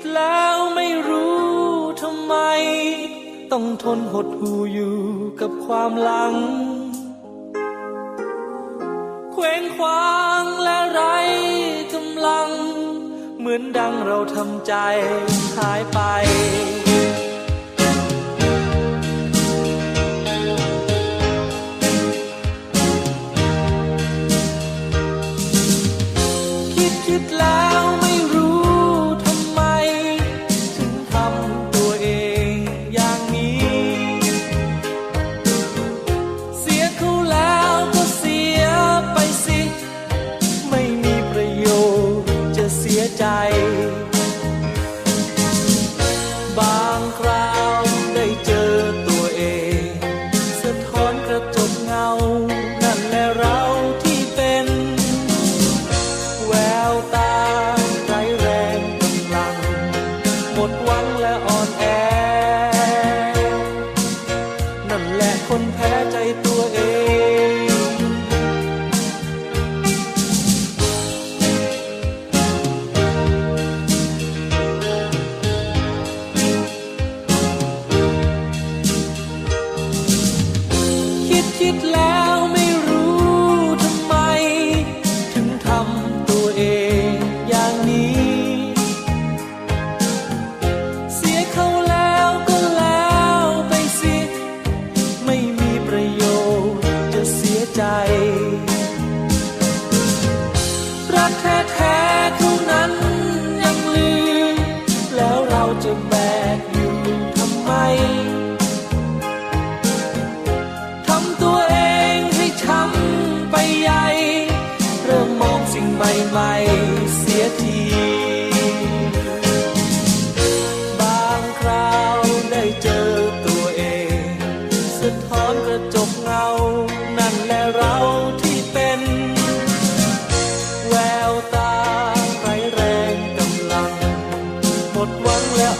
ดแล้วไม่รู้ทำไม ต้องทนหดหู่อยู่กับความหลัง เคว้งคว้างและไรกำลัง เหมือนดังเราทำใจหายไป วังและอ่อนแอ ใหม่ๆเสียทีบางคราวได้เจอตัวเองสะท้อนกระจกเงา นั่นแหละเราที่เป็น แววตาไรแรงกำลัง หมดหวังและ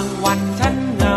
างวันฉันเหงา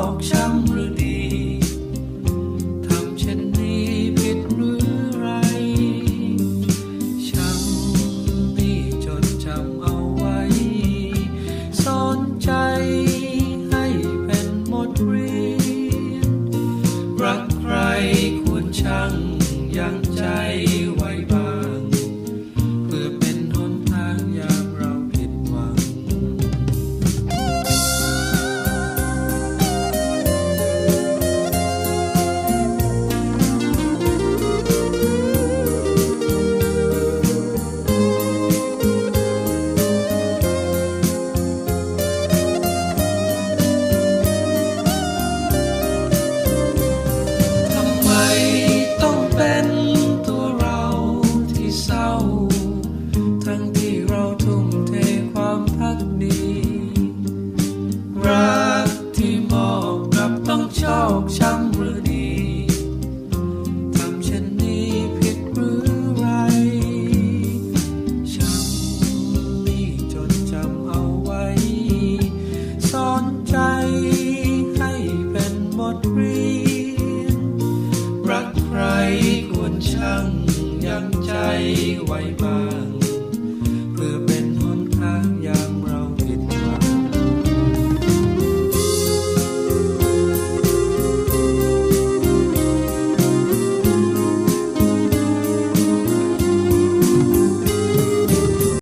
อกช้ำ